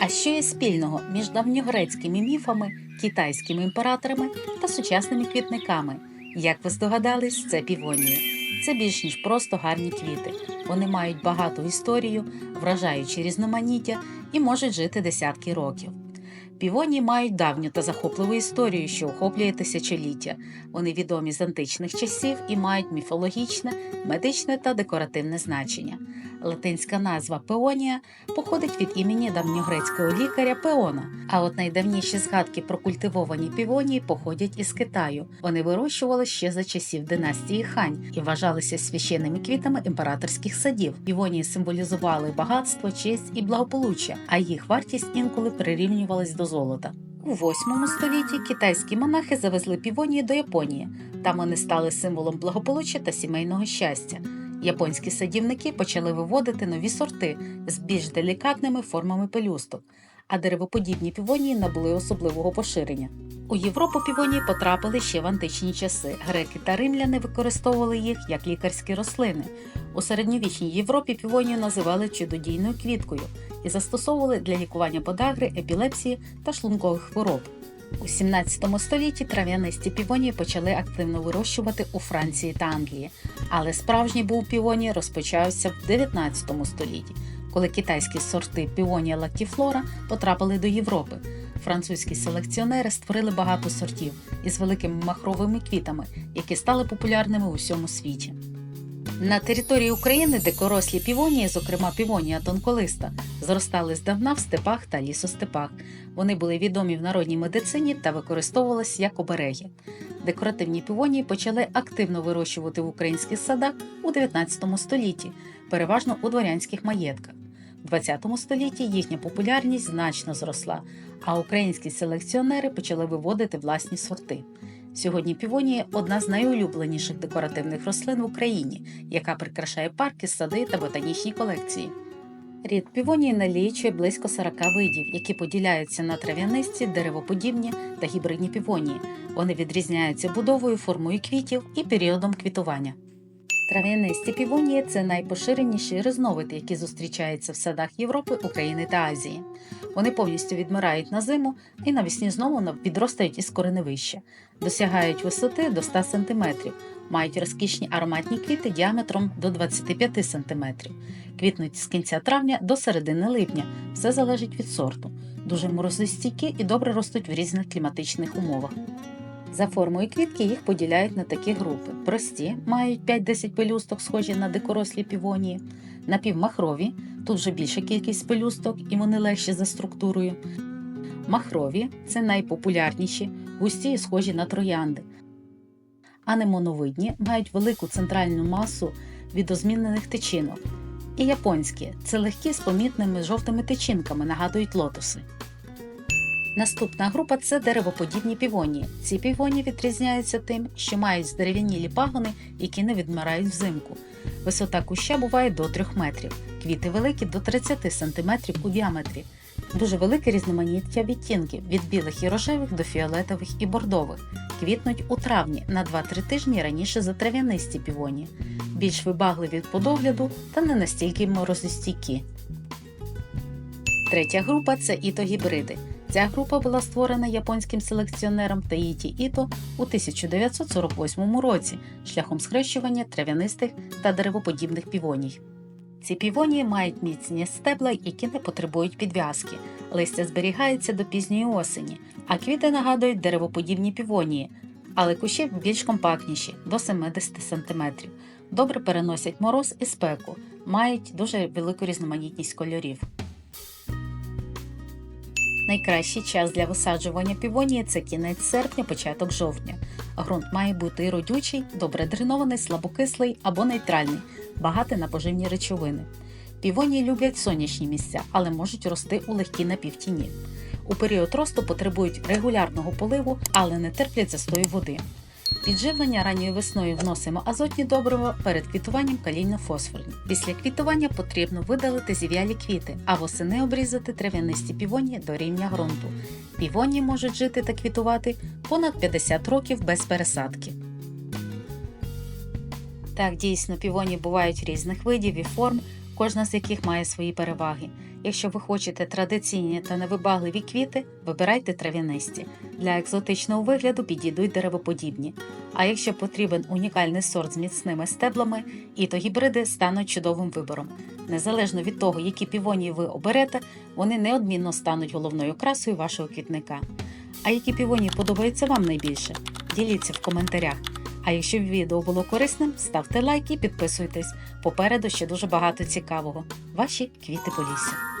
А що є спільного між давньогрецькими міфами, китайськими імператорами та сучасними квітниками? Як ви здогадались, це півонії. Це більш ніж просто гарні квіти. Вони мають багату історію, вражаючи різноманіття і можуть жити десятки років. Півонії мають давню та захопливу історію, що охоплює тисячоліття. Вони відомі з античних часів і мають міфологічне, медичне та декоративне значення. Латинська назва пеонія походить від імені давньогрецького лікаря Пеона. А от найдавніші згадки про культивовані півонії походять із Китаю. Вони вирощували ще за часів династії Хань і вважалися священними квітами імператорських садів. Півонії символізували багатство, честь і благополуччя, а їх вартість інколи прирівнювалась до золота. У 8 столітті китайські монахи завезли півонії до Японії. Там вони стали символом благополуччя та сімейного щастя. Японські садівники почали виводити нові сорти з більш делікатними формами пелюсток, а деревоподібні півонії набули особливого поширення. У Європу півонії потрапили ще в античні часи. Греки та римляни використовували їх як лікарські рослини. У середньовічній Європі півонію називали чудодійною квіткою і застосовували для лікування подагри, епілепсії та шлункових хвороб. У 17 столітті трав'янисті півонії почали активно вирощувати у Франції та Англії, але справжній був півоній розпочався в 19 столітті, коли китайські сорти півонія лактіфлора потрапили до Європи. Французькі селекціонери створили багато сортів із великими махровими квітами, які стали популярними у всьому світі. На території України дикорослі півонії, зокрема півонія тонколиста, зростали здавна в степах та лісостепах. Вони були відомі в народній медицині та використовувалися як обереги. Декоративні півонії почали активно вирощувати в українських садах у 19 столітті, переважно у дворянських маєтках. У 20 столітті їхня популярність значно зросла, а українські селекціонери почали виводити власні сорти. Сьогодні півонія одна з найулюбленіших декоративних рослин в Україні, яка прикрашає парки, сади та ботанічні колекції. Рід півонії налічує близько 40 видів, які поділяються на трав'янисті, деревоподібні та гібридні півонії. Вони відрізняються будовою, формою квітів і періодом квітування. Трав'янисті півонії це найпоширеніші різновиди, які зустрічаються в садах Європи, України та Азії. Вони повністю відмирають на зиму і навесні знову підростають із кореневища, досягають висоти до 100 см, мають розкішні ароматні квіти діаметром до 25 см, квітнуть з кінця травня до середини липня, все залежить від сорту. Дуже морозостійкі і добре ростуть в різних кліматичних умовах. За формою квітки їх поділяють на такі групи: прості, мають 5-10 пелюсток, схожі на дикорослі півонії, напівмахрові, тут вже більша кількість пелюсток і вони легші за структурою. Махрові це найпопулярніші, густі і схожі на троянди. Анемоновидні мають велику центральну масу відозмінених тичинок. І японські це легкі з помітними жовтими тичинками, нагадують лотоси. Наступна група це деревоподібні півонії. Ці півонії відрізняються тим, що мають здерев'янілі пагони, які не відмирають взимку. Висота куща буває до 3 метрів, квіти великі до 30 см у діаметрі. Дуже велике різноманіття відтінків від білих і рожевих до фіолетових і бордових. Квітнуть у травні на 2-3 тижні раніше за трав'янисті півонії, більш вибагливі по догляду та не настільки морозостійкі. Третя група це ітогібриди. Ця група була створена японським селекціонером Таїті Іто у 1948 році шляхом схрещування трав'янистих та деревоподібних півоній. Ці півонії мають міцні стебла, які не потребують підв'язки. Листя зберігається до пізньої осені, а квіти нагадують деревоподібні півонії, але кущі більш компактніші до 70 см. Добре переносять мороз і спеку, мають дуже велику різноманітність кольорів. Найкращий час для висаджування півонії це кінець серпня, початок жовтня. Грунт має бути родючий, добре дренований, слабокислий або нейтральний, багатий на поживні речовини. Півонії люблять сонячні місця, але можуть рости у легкій напівтіні. У період росту потребують регулярного поливу, але не терплять застою води. Підживлення ранньою весною вносимо азотні добрива перед квітуванням калійно-фосфорні. Після квітування потрібно видалити зів'ялі квіти, а восени обрізати трав'янисті півоні до рівня ґрунту. Півоні можуть жити та квітувати понад 50 років без пересадки. Так, дійсно, півоні бувають різних видів і форм. Кожна з яких має свої переваги. Якщо ви хочете традиційні та невибагливі квіти, вибирайте трав'янисті. Для екзотичного вигляду підійдуть деревоподібні. А якщо потрібен унікальний сорт з міцними стеблами, і то гібриди стануть чудовим вибором. Незалежно від того, які півонії ви оберете, вони неодмінно стануть головною красою вашого квітника. А які півонії подобаються вам найбільше? Діліться в коментарях. А якщо відео було корисним, ставте лайк і підписуйтесь. Попереду ще дуже багато цікавого. Ваші квіти Полісся.